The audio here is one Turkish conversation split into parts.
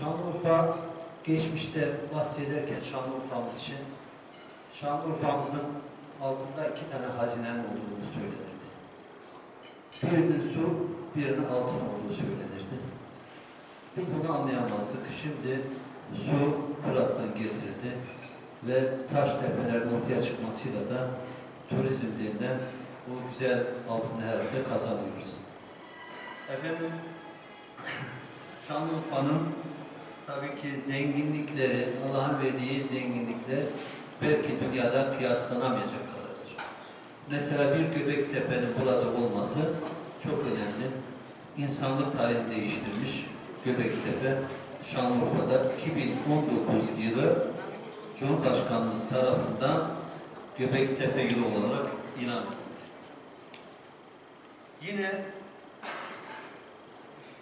Şanlıurfa geçmişte bahsederken Şanlıurfa'mız için Şanlıurfa'mızın altında iki tane hazinenin olduğunu söylenirdi. Birinin su, birinin altın olduğu söylenirdi. Biz bunu anlayamazdık. Şimdi su Fırat'tan getirdi ve taş tepelerin ortaya çıkmasıyla da turizm denilen bu güzel altın herhalde kazanıyoruz. Efendim Şanlıurfa'nın tabii ki zenginlikleri, Allah'ın verdiği zenginlikler belki dünyada kıyaslanamayacak kadardır. Mesela bir Göbektepe'nin burada olması çok önemli. İnsanlık tarihini değiştirmiş Göbektepe, Şanlıurfa'da 2019 yılı Cumhurbaşkanımız tarafından Göbektepe yılı olarak ilan. Yine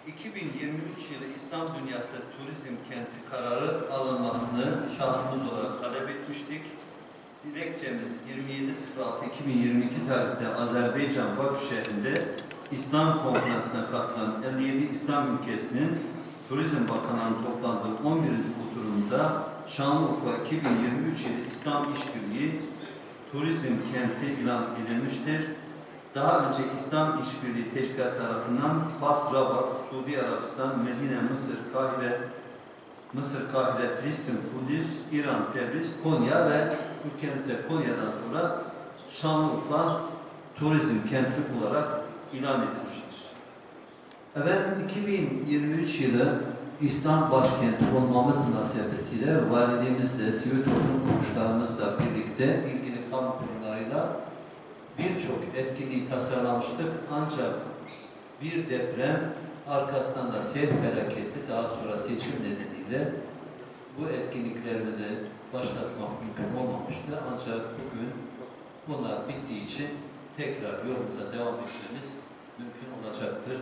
2023 yılı İslam Dünyası Turizm Kenti kararı alınmasını şahsımız olarak talep etmiştik. Dilekçemiz 27.06.2022 tarihte Azerbaycan Bakü şehrinde İslam konferansına katılan 57 İslam ülkesinin Turizm Bakanlığı'nın toplandığı 11. oturumda Şanlıurfa 2023 yılı İslam İşbirliği Turizm Kenti ilan edilmiştir. Daha önce İslam İşbirliği Teşkilatı tarafından Fas, Rabat, Suudi Arabistan, Medine, Mısır, Kahire, Mısır, Kahire, Filistin, Kudüs, İran, Tebriz, Konya ve ülkemizde Konya'dan sonra Şanlıurfa turizm kenti olarak ilan edilmiştir. Efendim 2023 yılı İslam başkenti olmamız münasebetiyle validemizle, sivil toplum kuruluşlarımızla birlikte ilgili kamu kurumlarıyla birçok etkinliği tasarlamıştık ancak bir deprem arkasından da sel felaketi daha sonra seçim nedeniyle bu etkinliklerimizi başlatmak mümkün olmamıştı ancak bugün bunlar bittiği için tekrar yolumuza devam etmemiz mümkün olacaktır.